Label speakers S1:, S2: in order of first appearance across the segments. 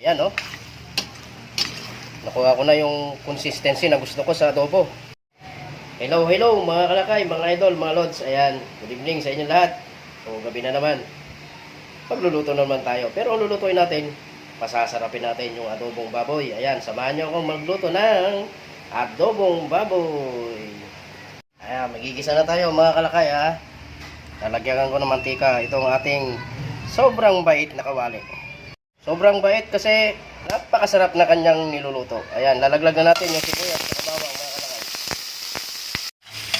S1: Ayan, oh. Nakuha ko na yung consistency na gusto ko sa adobo. Hello, hello mga kalakay, mga idol, mga lods. Ayan, good evening sa inyo lahat. So, gabi na naman. Pagluluto na naman tayo. Pero lulutuin natin, pasasarapin natin yung adobong baboy. Ayan, samahan nyo akong magluto ng adobong baboy. Ayan, magigisa na tayo mga kalakay ha. Lalagyan ko ng mantika itong ating sobrang bait na kawali. Sobrang bait kasi napakasarap na kanyang niluluto. Ayan, lalaglag na natin yung sibuyas at bawang mga kalakay.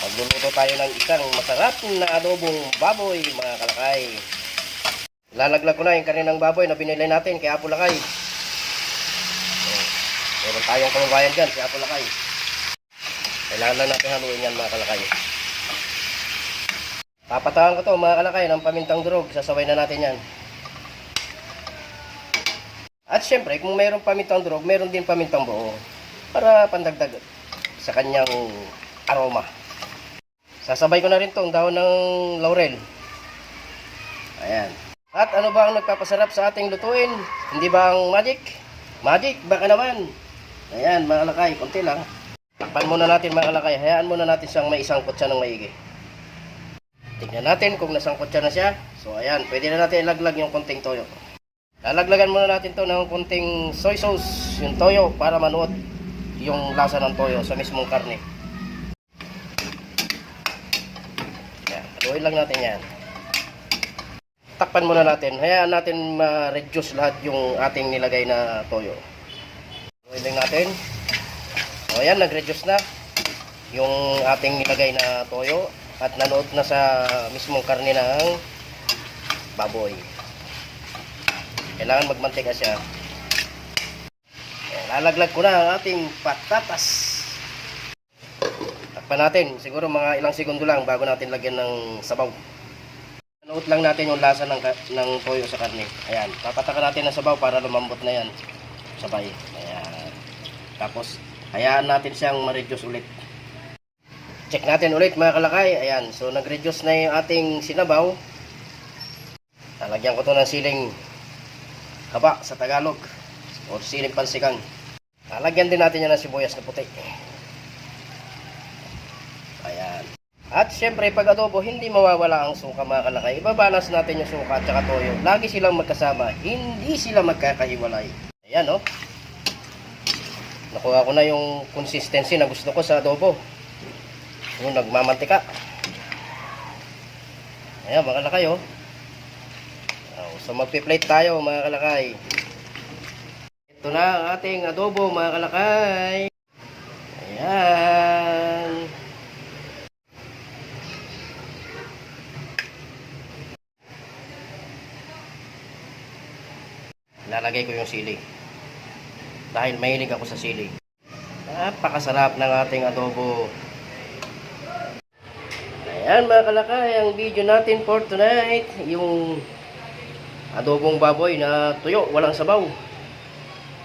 S1: Magluluto tayo ng isang masarap na adobong baboy mga kalakay. Lalaglag ko na yung kaninang baboy na binili natin kay Apo Lakay. Oh, meron tayong kababayan dyan, si Apo Lakay. Kailangan lang natin haluin yan mga kalakay. Papatawan ko to mga kalakay ng pamintang durog. Sasaway na natin yan. Syempre, kung mayroong pamintang durog, mayroon din pamintang buo. Para pandagdag sa kanyang aroma. Sasabay ko na rin tong dahon ng laurel. Ayan. At ano ba ang nagpapasarap sa ating lutuin? Hindi ba ang magic? Magic, baka naman. Ayan, mga kalakay, konti lang. Takpan muna natin mga kalakay. Hayaan muna natin siyang may isangkot siya ng maigi. Tignan natin kung nasangkot siya na siya. So ayan, pwede na natin ilaglag yung konting toyo. Lalaglagan muna natin to ng konting soy sauce, yung toyo, para manuot yung lasa ng toyo sa mismong karne. Yan, haluin lang natin yan. Takpan muna natin. Hayaan natin ma-reduce lahat yung ating nilagay na toyo. Haluin lang natin. O yan, nag-reduce na yung ating nilagay na toyo at nanood na sa mismong karne ng baboy. Kailangan magmantika siya. Ayan, lalaglag ko na ang ating patatas. Takpan natin. Siguro mga ilang segundo lang bago natin lagyan ng sabaw. Nanood lang natin yung lasa ng, ng toyo sa karne. Ayan. Papatakan natin ng sabaw para lumambot na yan. Sabay. Ayan. Tapos, hayaan natin siyang ma-reduce ulit. Check natin ulit mga kalakay. Ayan. So, nag-reduce na yung ating sinabaw. Lalagyan ko to ng siling haba sa Tagalog o siling pansikang. Lalagyan din natin yan ng sibuyas na puti. Ayan. At syempre, pag adobo, hindi mawawala ang suka mga kalakay. Ibabalance natin yung suka at saka toyo. Lagi silang magkasama. Hindi sila magkakahiwalay. Ayan, oh. Nakuha ko na yung consistency na gusto ko sa adobo. Yung nagmamantika. Ayan, mga kalakay, oh. Oh, So magpi-plate tayo mga kalakay. Ito na ang ating adobo mga kalakay. Ayan. Lalagay ko yung sili. Dahil mahilig ako sa sili. Napakasarap ng ating adobo. Ayan mga kalakay, ang video natin for tonight. Yung adobong baboy na tuyo, walang sabaw.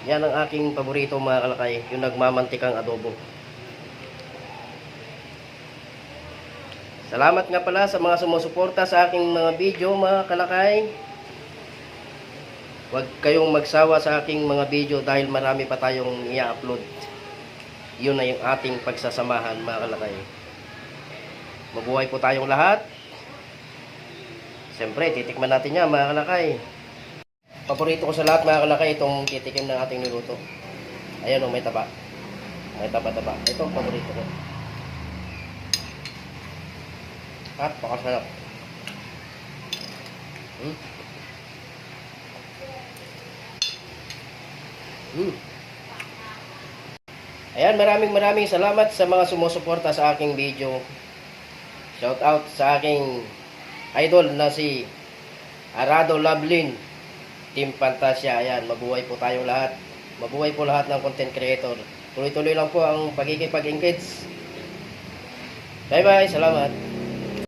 S1: Yan ang aking paborito mga kalakay, yung nagmamantikang adobo. Salamat nga pala sa mga sumusuporta sa aking mga video mga kalakay. Huwag kayong magsawa sa aking mga video dahil marami pa tayong i-upload. Yun na yung ating pagsasamahan mga kalakay. Mabuhay po tayong lahat. Siyempre, titikman natin yan mga kalakay. Paborito ko sa lahat mga kalakay itong titikim ng ating niluto. Ayan o, may taba. May taba-taba. Ito ang paborito ko. At pakasarap. Hmm. Hmm. Ayan, maraming maraming salamat sa mga sumusuporta sa aking video. Shout out sa aking idol na si Arado Lablin Team Fantasia. Ayan, mabuhay po tayong lahat. Mabuhay po lahat ng content creator. Tuloy-tuloy lang po ang pagkikipag-engage. Bye-bye. Salamat.